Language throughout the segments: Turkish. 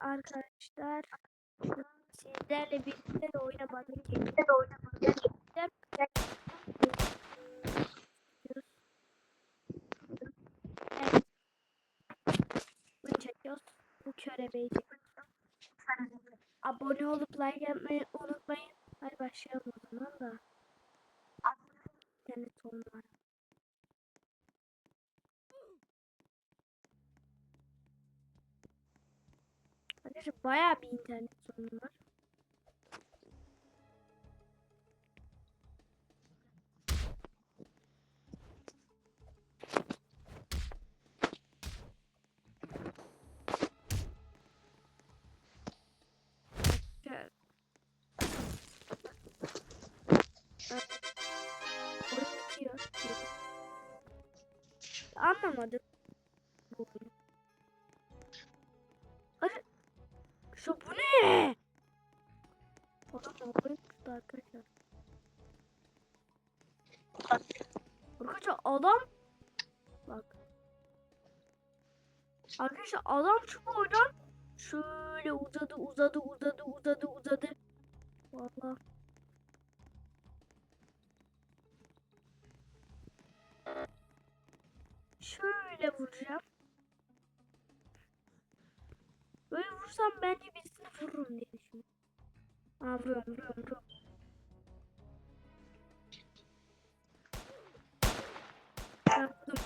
arkadaşlar sizlerle birlikte de oynamadık. Birlikte de oynamadık. Gerçekten. Bunu çekiyoruz. Bu körebeyi. Abone olup like yapmayı unutmayın. Hadi başlayalım o zaman da. İnternet sorunu Arkadaşlar bayağı bir internet sorunu var. Anlamadım. Bu. Şu bu ne? Adam oyun tuttu arkadaşlar. Arkadaşlar adam bak. Arkadaşlar adam şu boydan şöyle uzadı uzadı uzadı uzadı uzadı. Vallahi. Şöyle vuracağım. Vursam bence birisini vururum diye düşünüyorum. Aa vuruyorum vuruyorum vuruyorum. Vurdum.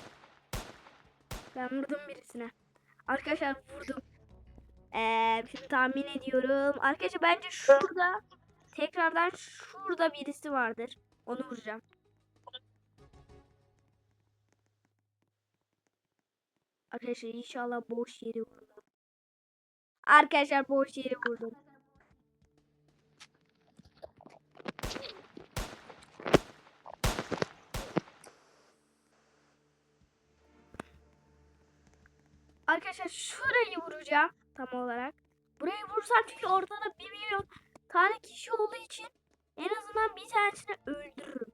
Ben vurdum birisine. Arkadaşlar vurdum. Ee, şimdi tahmin ediyorum. Arkadaşlar bence şurada tekrardan şurada birisi vardır. Onu vuracağım. Arkadaşlar inşallah boş yeri vurdum. Arkadaşlar boş yeri vurdum. Arkadaşlar şurayı vuracağım tam olarak. Burayı vursam çünkü ortada bir milyon tane kişi olduğu için en azından bir tanesini öldürürüm.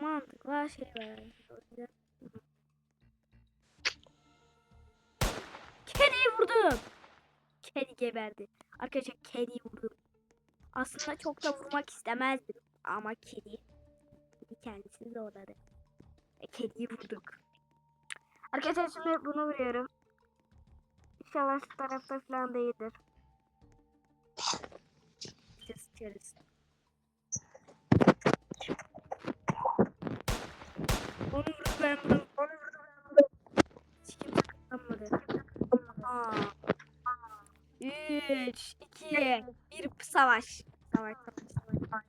Mantıklı şey var. Vurdum. Kedi geberdi. Arkadaşlar kediyi vurdum. Aslında çok da vurmak istemezdim. Ama kedi. Kedi kendisini zorladı. E, kediyi vurduk. Arkadaşlar şimdi bunu vuruyorum. İnşallah şu tarafta falan değildir. Sıçarız. Onu ben vurdum. Onu vurdu ben vurdum. Hiç kimse kazanmadı. Aa. 3, 2, 1 savaş. Savaş, savaş, savaş.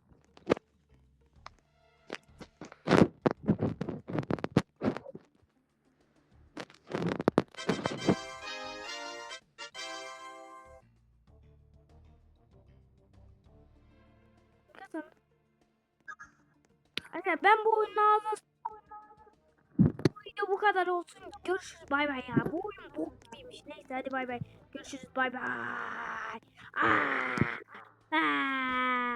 Arkadaşlar ben bu oyunun ağzına video bu kadar olsun. Görüşürüz bay bay ya. Bu oyun bok gibiymiş. Neyse hadi bay bay. Görüşürüz bay bay. Aa, aa.